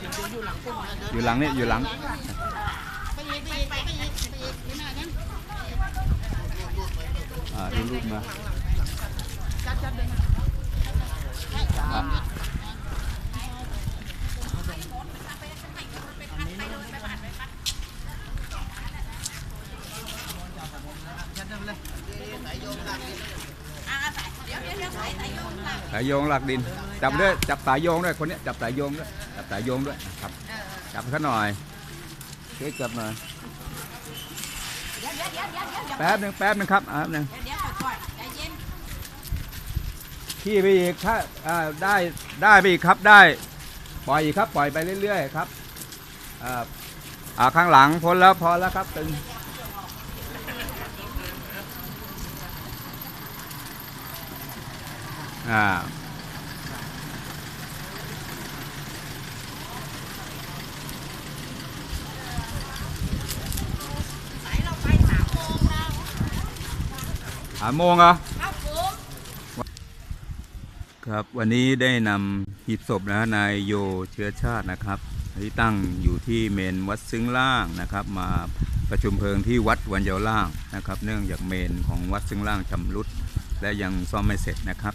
อยอยู่หลังนี่อยู่หลังอ่าดูรูปมาอะ สายโยงหลักดิน จับด้วยจับสายโยงด้วยคนนี้จับสายโยงด้วยจับสายโยงด้วยครับ จับเขาหน่อยเช็คจับหน่อยแป๊บหนึ่งแป๊บหนึ่งครับอ่าแป๊บหนึ่งเดี๋ยวก่อนใจเย็นขี่ไปอีกถ้าอ่าได้ได้ไปอีกครับได้ปล่อยอีกครับปล่อยไปเรื่อยๆครับอ่าอ่าข้างหลังพ้นแล้วพอแล้วครับตึง อ่าสามโมงแล้วหาโมงเหรอครับผมครับวันนี้ได้นำหีบศพนะฮะนายโยเชื้อชาตินะครับ ที่ตั้งอยู่ที่เมนวัดซึ้งล่างนะครับ มาประชุมเพลิงที่วัดวันเยาวล่างนะครับ เนื่องจากเมนของวัดซึ้งล่างชำรุด และยังซ่อมไม่เสร็จนะครับ